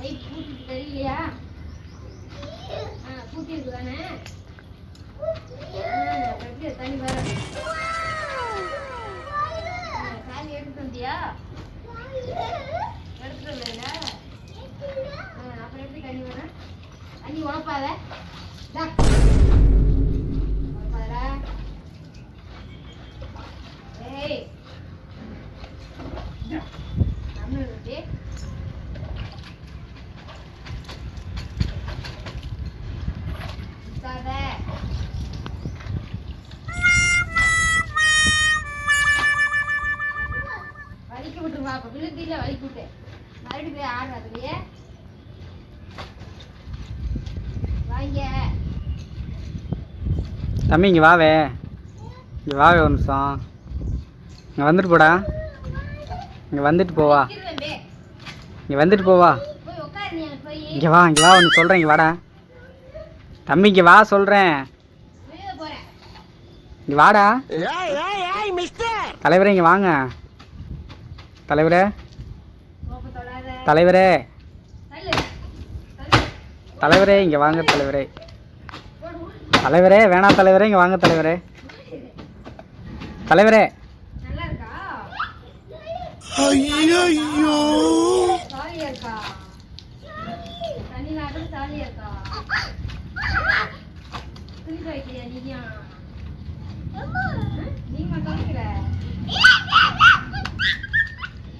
வராது பூட்டி பூட்டிட்டு தெரியலையா? ஆ பூட்டி இருக்கு தானே ஆ, அப்ப எப்படி தண்ணி வராது ஆ, சாவி எடுத்துட்டு வந்தியா? எடுத்துட்டு வரல அப்புறம் எப்படி தண்ணி வரும்? தண்ணி உழப்பாத விட்டுருவா அப்ப விழுந்தில வலிக்க விட்டு மறுபடியும் போய் ஆடுற அதுலயே வாங்க. தம்பி இங்கே வாவே. இங்கே வாவே ஒரு நிமிஷம். இங்கே வந்துட்டு போடா. இங்கே வந்துட்டு போவா. இங்கே வந்துட்டு போவா. போய் உட்காரு நீ அங்க போய். இங்கே வா இங்கே வா ஒன்று சொல்கிறேன் இங்கே வாடா. தம்பி இங்கே வா சொல்கிறேன் இங்கே வாடா. தலைவரே இங்கே வாங்க. தலைவரே. தலைவரே. தலைவரே இங்கே வாங்க தலைவரே. தலைவரே வேணாம் தலைவரே இங்கே வாங்க தலைவரே. தலைவரே. நல்லா இருக்கா ஜாலியா இருக்கா தண்ணி நாட்டு ஜாலியா இருக்கா துணி துவைக்கிறியா நீயா நீமா துவைக்கிற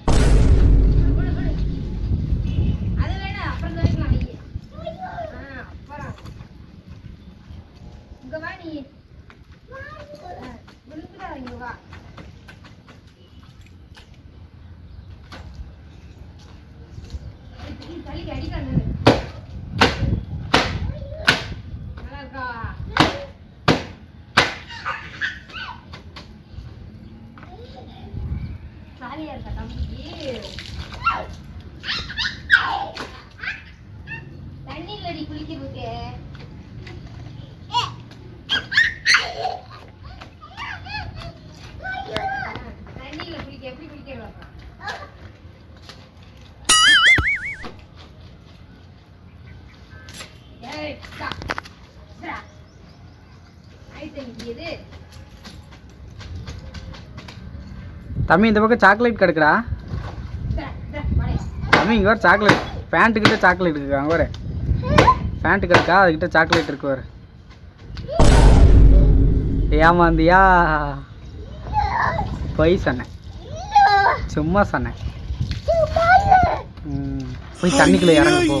விடு, விடு, விடு. அது வேணாம் அப்புறம் துவைக்கலாம் நீ ஆ, அப்புறம் இங்க வா நீ ஆ, விழுந்துடாத இங்க வா நீ தள்ளிக்க அடிக்காது நல்லா இருக்கா ஜாலியா இருக்கா தம்பிக்கு தண்ணி இல்லடி குளிக்கிறதுக்கு ஆ, தண்ணியில குளிக்க எப்படி குளிக்கிறோம் ஏய் டா டா ஐ தண்ணி இது தம்பி இந்த பக்கம் சாக்லேட் கிடக்குடா. தம்பி இங்கே வர சாக்லேட் பேண்ட்டுக்கிட்ட சாக்லேட் இருக்கு அங்கே வர பேண்ட்டு கிடக்கா? அதுக்கிட்ட சாக்லேட் இருக்கு வர ஏமாந்தியா? பொய் சொன்னேன். சும்மா சொன்னேன். போய் தண்ணிக்குள்ளே இறங்கு போ.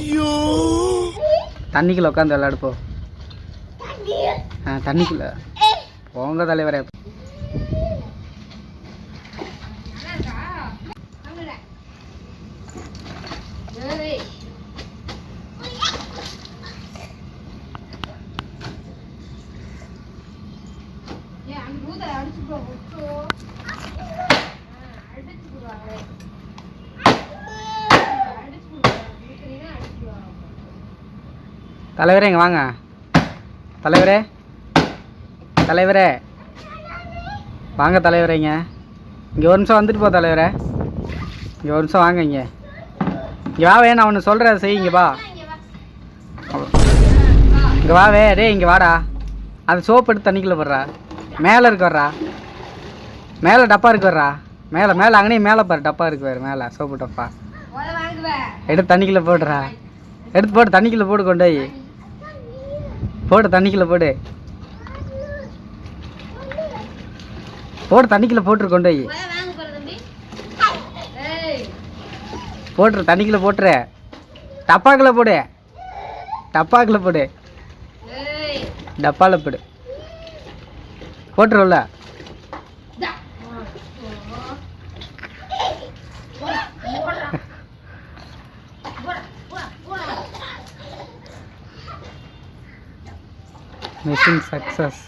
தண்ணிக்குள்ளே உட்காந்து விளையாடு போ. ஆ தண்ணிக்குள்ளே. போங்க தலைவரே தலைவரே இங்கே வாங்க. தலைவரே தலைவரே. வாங்க தலைவரே இங்கே. இங்கே ஒரு நிமிஷம் வந்துட்டு போ தலைவரே. இங்கே ஒரு நிமிஷம் வாங்க இங்கே. இங்கே வா வே நான் ஒன்று சொல்கிறேன் செய் இங்கே வா. இங்க வா வா இங்கே வாடா. அந்த சோப் எடுத்து தண்ணிக்குள்ளே போடுறா. மேலே இருக்கு வர்றா. மேலே டப்பா இருக்கு வர்றா. மேலே மேலே அங்கேயும் மேலே பாரு டப்பா இருக்கு வேறு மேலே சோப்பு டப்பா. எடுத்து தண்ணிக்குள்ளே போடுறா. எடுத்து போட்டு தண்ணிக்குள்ளே போடு கொண்டு போய். போடு தண்ணிக்குள்ளே போடு. போடு தண்ணிக்குள்ளே போட்டுரு கொண்டு போய். போட்டுரு தண்ணிக்குள்ளே போட்டுரு. டப்பாக்குள்ளே போடு. டப்பாக்குள்ளே போடு. டப்பாவில் போடு. போட்டுருல மிஷின் சக்ஸஸ்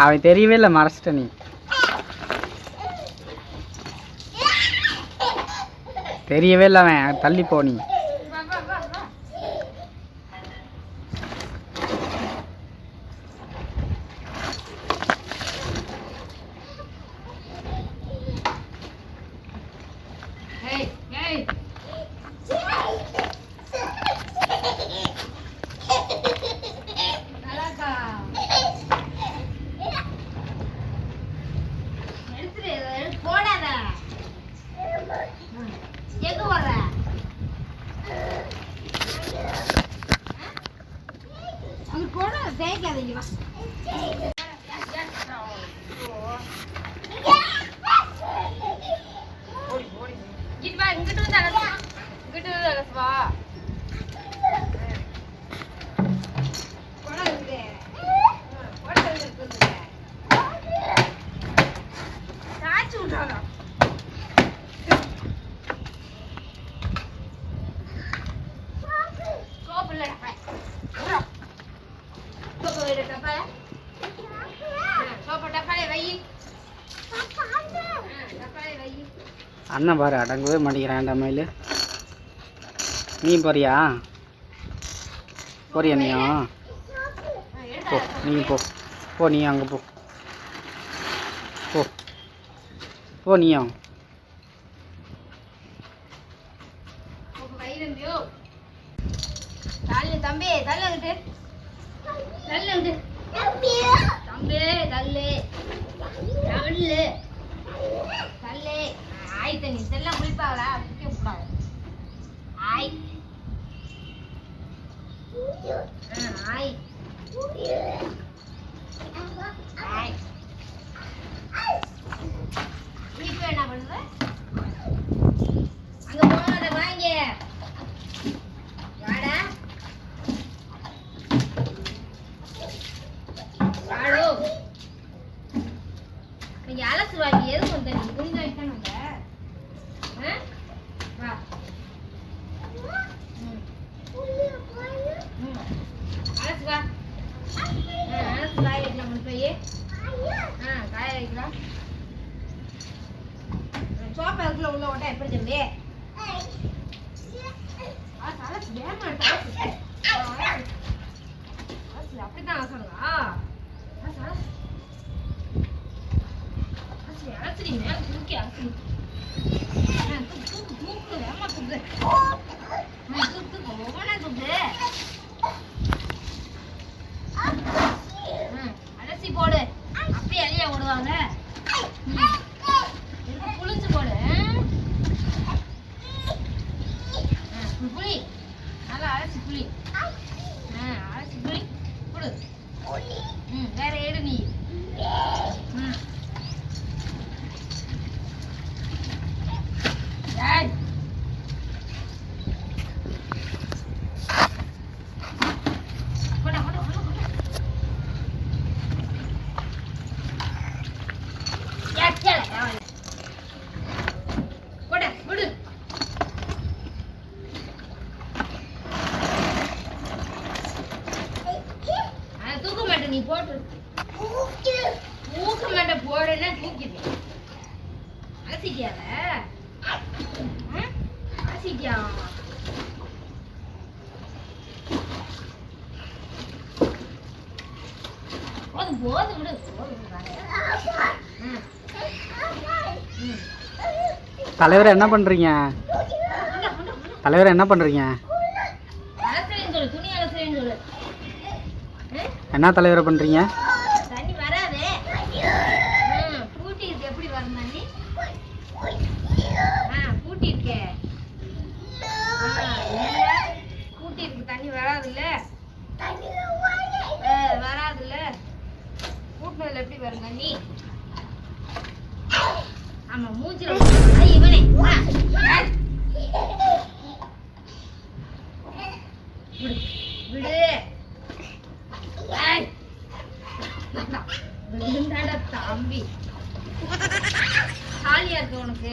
அவன் தெரியவே இல்லை மறைச்சிட்ட நீ. தெரியவே இல்லை அவன் தள்ளி Fani Vega vill ju vara... இங்கிட்டு வந்து அலசு இங்கிட்டு வந்து அலசுவா காய்ச்சி விட்டானா அண்ணன் பாரு அடங்கவே மாட்டேங்கிறான் அந்த மயில். நீ போறியா? போறியா நீயா? போ நீ போ. போ நீ அங்கே போ. போ. போ நீயா. ஊருக்குள்ள உள்ள ஓட்டா எப்படி சொல்லி அப்படித்தான் சொல்லுங்க அரசிங்க தூக்கி அரசிங்க தூக்கு வேமா தூக்கு. വേറെ ഏഴ് നീ போது தலைவர் என்ன பண்றீங்க? தலைவர் என்ன பண்றீங்க? என்ன தலைவரை பண்றீங்க? விழுந்தாட தம்பி. காலியா இருக்கு உனக்கு.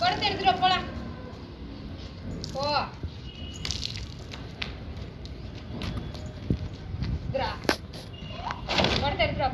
கொடுத்து எடுத்துட்டு போலாம். போ. இதுரா கொடுத்து எடுத்துட்டு